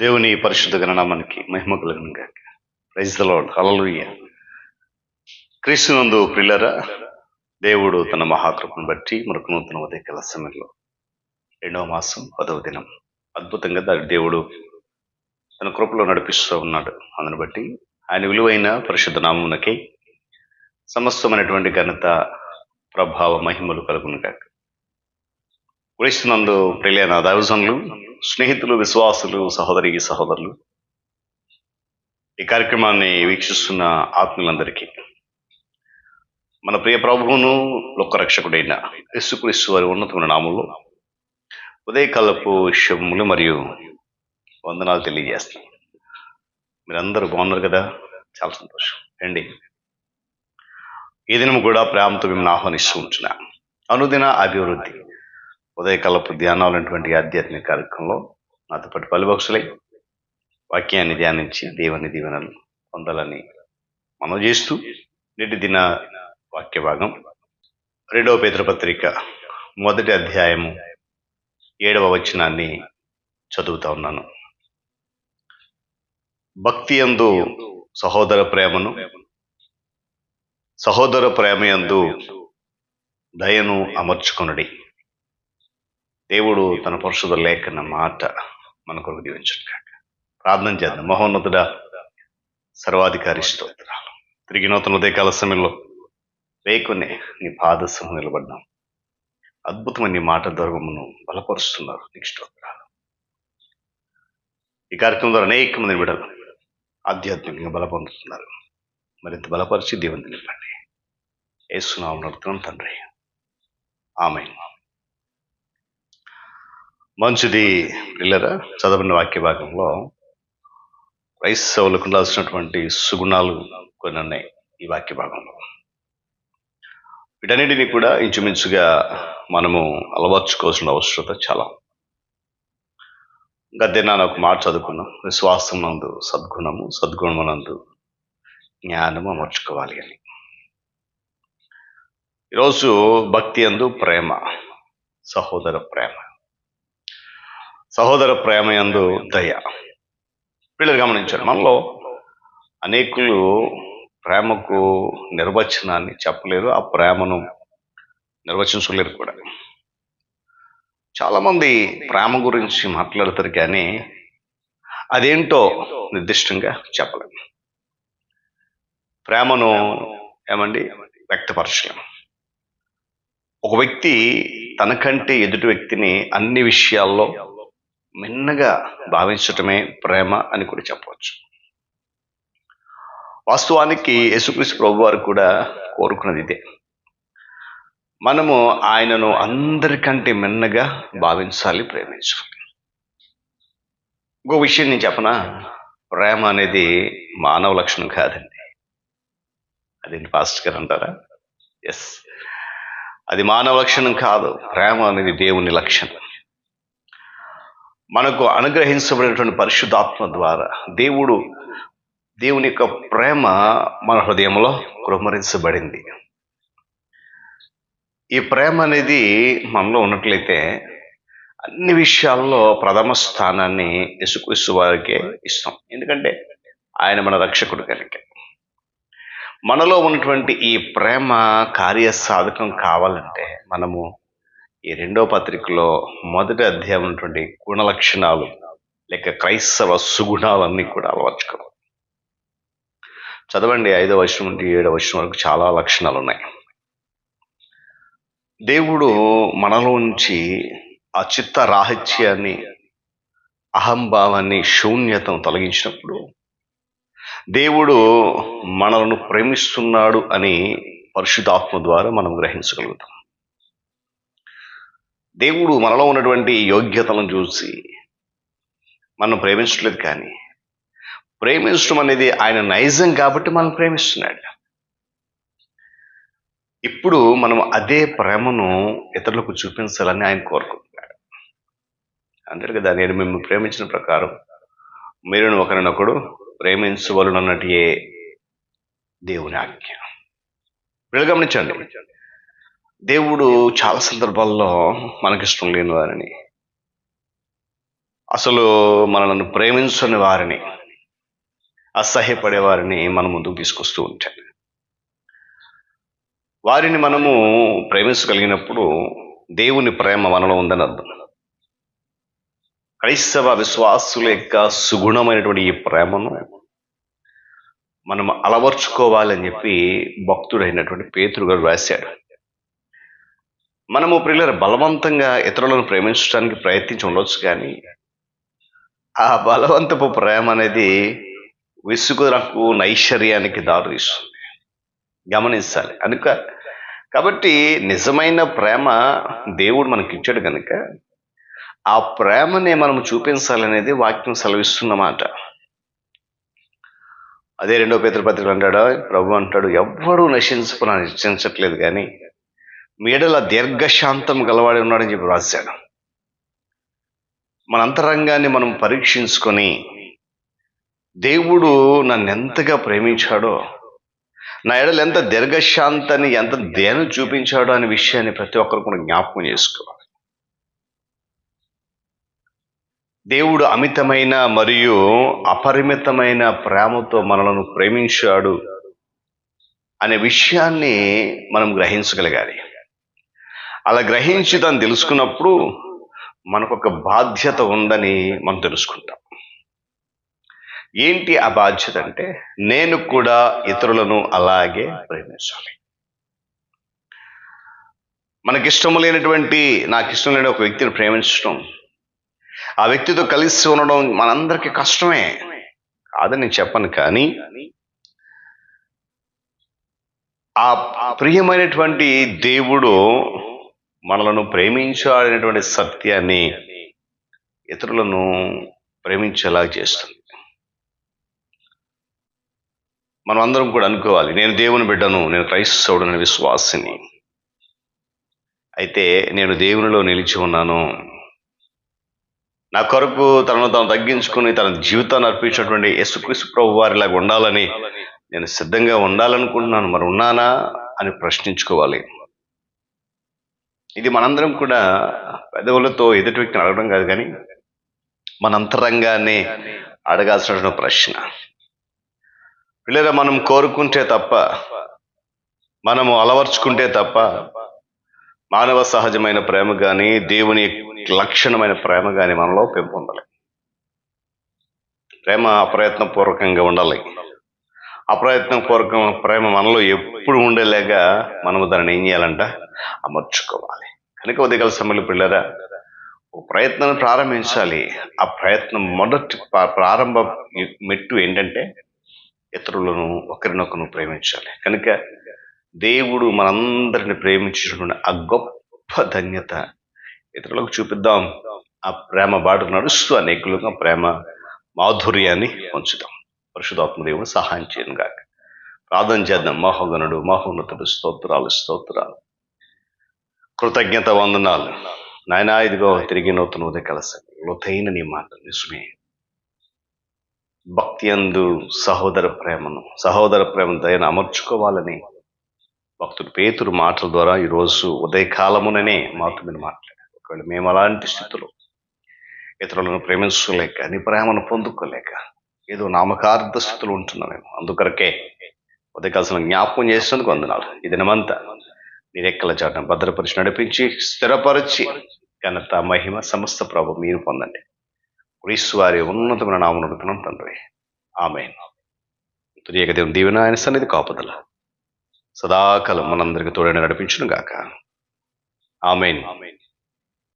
దేవుని పరిశుద్ధ గణనామానికి మహిమ కలుగును గాక. ప్రైజ్ ద లాడ్ హలలుయ్య క్రీస్తునందు ప్రిల్లరా దేవుడు తన మహాకృపను బట్టి మరొక నూతన ఉదయకాల సమయంలో రెండవ మాసం పదవ దినం. అద్భుతంగా దాని దేవుడు తన కృపలో నడిపిస్తూ ఉన్నాడు. అందుని బట్టి ఆయన విలువైన పరిశుద్ధ నామమునకి సమస్తమైనటువంటి ఘనత ప్రభావ మహిమలు కలుగును గాక. క్రీస్తునందు ప్రియులైన దైవజనులు స్నేహితులు విశ్వాసులు సహోదరి సహోదరులు ఈ కార్యక్రమాన్ని వీక్షిస్తున్న ఆత్మీయులందరికీ మన ప్రియ ప్రభువును లొక్క రక్షకుడైన యేసుక్రీస్తు వారి ఉన్నతమైన నామంలో ఉదయకాలపు విషయములు మరియు వందనాలు తెలియజేస్తాను మీరందరూ బాగున్నారు కదా? చాలా సంతోషం. అండి ఈ దినం కూడా ప్రేమతో మిమ్మల్ని ఆహ్వానిస్తూ ఉంటున్నా. అనుదిన అభివృద్ధి. ఉదయకాలపు ధ్యానాలు అనేటువంటి ఆధ్యాత్మిక కార్యక్రమంలో నాతో పాటు పలుభక్షులై వాక్యాన్ని ధ్యానించి దేవుని దీవెనలు పొందాలని మనం చేస్తూ నేటి దిన వాక్య భాగం. రెండవ పేతృపత్రిక మొదటి అధ్యాయము ఏడవ వచనాన్ని చదువుతా ఉన్నాను. భక్తి యందు సహోదర ప్రేమను సహోదర ప్రేమ యందు దయను అమర్చుకొనుడి. దేవుడు తన పరుషుద లేఖన మాట మన కొరకు దీవించడు కాక ప్రార్థన చేద్దాం. మహోన్నతుడ సర్వాధికారి స్తోత్రాలు. తిరిగి నూతన ఉదయకాల సమయంలో వేకునే నీ పాదసం నిలబడ్డాం. అద్భుతమైన నీ మాట దొరకమును బలపరుస్తున్నారు. నీకు స్తోత్రాలు. ఈ కార్యక్రమం ద్వారా అనేక మంది బిడ్డలు ఆధ్యాత్మికంగా బలపరుస్తున్నారు. మరింత బలపరిచి దేవుని నింపండి ఏసునామం నడుతున్నాం తండ్రి. ఆమె మంచిది పిల్లరా చదవని వాక్య భాగంలో క్రైస్తవులకు ఉండాల్సినటువంటి సుగుణాలు కొన్ని ఉన్నాయి ఈ వాక్య భాగంలో. వీటన్నిటిని కూడా ఇంచుమించుగా మనము అలవర్చుకోవాల్సిన అవసరత చాలా గద్దె నాన్న ఒక మాట చదువుకున్నాం. విశ్వాసం నందు సద్గుణము సద్గుణమునందు జ్ఞానము అమర్చుకోవాలి అని. ఈరోజు భక్తి అందు ప్రేమ సహోదర ప్రేమ. సహోదర ప్రేమ యందు దయ. వీళ్ళు గమనించారు మనలో అనేకులు ప్రేమకు నిర్వచనాన్ని చెప్పలేరు ఆ ప్రేమను నిర్వచించలేరు కూడా. చాలామంది ప్రేమ గురించి మాట్లాడతారు కానీ అదేంటో నిర్దిష్టంగా చెప్పలేము ప్రేమను ఏమండి? వ్యక్తపరచలేము ఒక వ్యక్తి తనకంటే ఎదుటి వ్యక్తిని అన్ని విషయాల్లో మిన్నగా భావించటమే ప్రేమ అని కూడా చెప్పవచ్చు. వాస్తవానికి యేసుక్రీస్తు ప్రభు వారు కూడా కోరుకున్నది ఇదే. మనము ఆయనను అందరికంటే మిన్నగా భావించాలి ప్రేమించాలి. ఇంకో విషయం నేను చెప్పనా? ప్రేమ అనేది మానవ లక్షణం కాదండి. అది ఫాస్ట్ గారు అంటారా? ఎస్ అది మానవ లక్షణం కాదు. ప్రేమ అనేది దేవుని లక్షణం. మనకు అనుగ్రహించబడినటువంటి పరిశుద్ధాత్మ ద్వారా దేవుడు దేవుని యొక్క ప్రేమ మన హృదయంలో కృమరించబడింది. ఈ ప్రేమ అనేది మనలో ఉన్నట్లయితే అన్ని విషయాల్లో ప్రథమ స్థానాన్ని యేసుక్రీస్తు వారికే ఇస్తాం. ఎందుకంటే ఆయన మన రక్షకుడు కనుక. మనలో ఉన్నటువంటి ఈ ప్రేమ కార్యసాధకం కావాలంటే మనము ఈ రెండో పత్రికలో మొదటి అధ్యాయం ఉన్నటువంటి గుణ లక్షణాలు లేక క్రైస్తవ సుగుణాలన్నీ కూడా అలవర్చుకోవాలి చదవండి ఐదో వర్షం నుండి ఏడో వర్షం వరకు చాలా లక్షణాలు ఉన్నాయి. దేవుడు మనలో నుంచి ఆ చిత్త రాహిత్యాన్ని అహంభావాన్ని శూన్యతను తొలగించినప్పుడు దేవుడు మనలను ప్రేమిస్తున్నాడు అని పరిశుద్ధాత్మ ద్వారా మనం గ్రహించగలుగుతాం. దేవుడు మనలో ఉన్నటువంటి యోగ్యతలను చూసి మనం ప్రేమించట్లేదు కానీ ప్రేమించడం అనేది ఆయన నైజం కాబట్టి మనం ప్రేమిస్తున్నాడు. ఇప్పుడు మనం అదే ప్రేమను ఇతరులకు చూపించాలని ఆయన కోరుకుంటున్నాడు. అంటారు కదా నేను మిమ్మల్ని ప్రేమించిన ప్రకారం మీరు ఒకరినొకడు ప్రేమించవలనన్నటియే దేవుని ఆజ్ఞ. వీళ్ళు గమనించండి దేవుడు చాలా సందర్భాల్లో మనకిష్టం లేని వారిని. అసలు మనల్ని ప్రేమించని వారిని అసహ్యపడే వారిని మన ముందుకు తీసుకొస్తూ ఉంటాయి వారిని మనము ప్రేమించగలిగినప్పుడు దేవుని ప్రేమ మనలో ఉందని అర్థం. క్రైస్తవ విశ్వాసుల యొక్క సుగుణమైనటువంటి ఈ ప్రేమను మనం అలవర్చుకోవాలని చెప్పి భక్తుడైనటువంటి పేతురు గారు రాశాడు. మనము ప్రియుల బలవంతంగా ఇతరులను ప్రేమించడానికి ప్రయత్నించి ఉండొచ్చు కానీ ఆ బలవంతపు ప్రేమ అనేది విసుగులకు నైశ్వర్యానికి దారితీస్తుంది గమనించాలి. అనుక కాబట్టి నిజమైన ప్రేమ దేవుడు మనకి ఇచ్చాడు కనుక ఆ ప్రేమనే మనం చూపించాలనేది వాక్యం సెలవిస్తున్నమాట అదే రెండో పేతృపత్రికలు అంటాడు ప్రభు అంటాడు ఎవ్వడూ నశించుకున్నా నిశ్చయించట్లేదు కానీ మీడల దీర్ఘశాంతం గలవాడి ఉన్నాడని చెప్పి రాశాడు మన అంతరంగాన్ని మనం పరీక్షించుకొని దేవుడు నన్ను ఎంతగా ప్రేమించాడో నా ఎడలు ఎంత దీర్ఘశాంతాన్ని ఎంత దేని చూపించాడో అనే విషయాన్ని ప్రతి ఒక్కరు కూడా జ్ఞాపకం చేసుకోవాలి. దేవుడు అమితమైన మరియు అపరిమితమైన ప్రేమతో మనలను ప్రేమించాడు అనే విషయాన్ని మనం గ్రహించగలగాలి. అలా గ్రహించి దాన్ని తెలుసుకున్నప్పుడు మనకు ఒక బాధ్యత ఉందని మనం తెలుసుకుంటాం. ఏంటి ఆ బాధ్యత అంటే నేను కూడా ఇతరులను అలాగే ప్రేమించాలి. మనకిష్టం లేనటువంటి నాకు ఇష్టం లేని ఒక వ్యక్తిని ప్రేమించడం ఆ వ్యక్తితో కలిసి ఉండడం మనందరికీ కష్టమే. కాదని నేను చెప్పను కానీ ఆ ప్రియమైనటువంటి దేవుడు మనలను ప్రేమించాలనేటువంటి సత్యాన్ని ఇతరులను ప్రేమించేలా చేస్తుంది. మనం అందరం కూడా అనుకోవాలి నేను దేవుని బిడ్డను నేను క్రైస్తవుడు నేను విశ్వాసిని. అయితే నేను దేవునిలో నిలిచి ఉన్నాను. నా కొరకు తనను తాను తగ్గించుకుని తన జీవితాన్ని అర్పించినటువంటి యేసుక్రీస్తు ప్రభు వారిలాగా ఉండాలని నేను సిద్ధంగా ఉండాలనుకుంటున్నాను. మరి ఉన్నానా అని ప్రశ్నించుకోవాలి. ఇది మనందరం కూడా పెదవులతో ఎదుటి వ్యక్తిని అడగడం కాదు కానీ మన అంతరంగాన్ని అడగాల్సిన ప్రశ్న. పిల్లల మనం కోరుకుంటే తప్ప మనము అలవర్చుకుంటే తప్ప మానవ సహజమైన ప్రేమ కానీ దేవుని లక్షణమైన ప్రేమ కానీ మనలో పెంపొందాలి. ప్రేమ అప్రయత్నపూర్వకంగా ఉండాలి. అప్రయత్నపూర్వక ప్రేమ మనలో ఎప్పుడు ఉండేలాగా మనము దానిని ఏం చేయాలంట? అమర్చుకోవాలి. కనుక ఉదయకాల సమయంలో పిల్లరా ఓ ప్రయత్నం ప్రారంభించాలి. ఆ ప్రయత్నం మొదటి ప్రారంభ మెట్టు ఏంటంటే ఇతరులను ఒకరినొకరు ప్రేమించాలి. కనుక దేవుడు మనందరిని ప్రేమించినటువంటి ఆ గొప్ప ధన్యత ఇతరులకు చూపిద్దాం. ఆ ప్రేమ బాటు నడుస్తూ అనేకులుగా ప్రేమ మాధుర్యాన్ని ఉంచుదాం పరిశుధాత్మ దేవుడు సహాయం చేయను గాక. ప్రార్థన చేద్దాం. మహోగనుడు మహోన్నతుడు స్తోత్రాలు స్తోత్రాలు. కృతజ్ఞత వందనాలు. నాయన ఇదిగో తిరిగి నూతన ఉదయ కలస లోతైన నీ మాట నిజమే. భక్తి అందు సహోదర ప్రేమను సహోదర ప్రేమ దయను అమర్చుకోవాలని భక్తుడు పేతురు మాటల ద్వారా ఈరోజు ఉదయకాలముననే మాతో మీరు మాట్లాడారు. ఒకవేళ మేము అలాంటి స్థితిలో ఇతరులను ప్రేమించలేక నీ ప్రేమను పొందుకోలేక ఏదో నామకార్థ స్థితిలో ఉంటున్నామేమో. అందుకొరకే ఉదయకాల్సిన జ్ఞాపకం చేసినందుకు వందనాలు. ఈ దినమంతా నీ రెక్కల చాటం భద్రపరిచి నడిపించి స్థిరపరిచి ఘనత మహిమ సమస్త ప్రభు మీరు పొందండి. క్రీస్తు వారి ఉన్నతమైన నామం నడుపుతున్నాం తండ్రి. ఆమె తురియక దేవుని దీవెన ఆయన సన్నిధి కాపుదల సదాకాలం మనందరికి తోడని నడిపించును గాక ఆమెన్.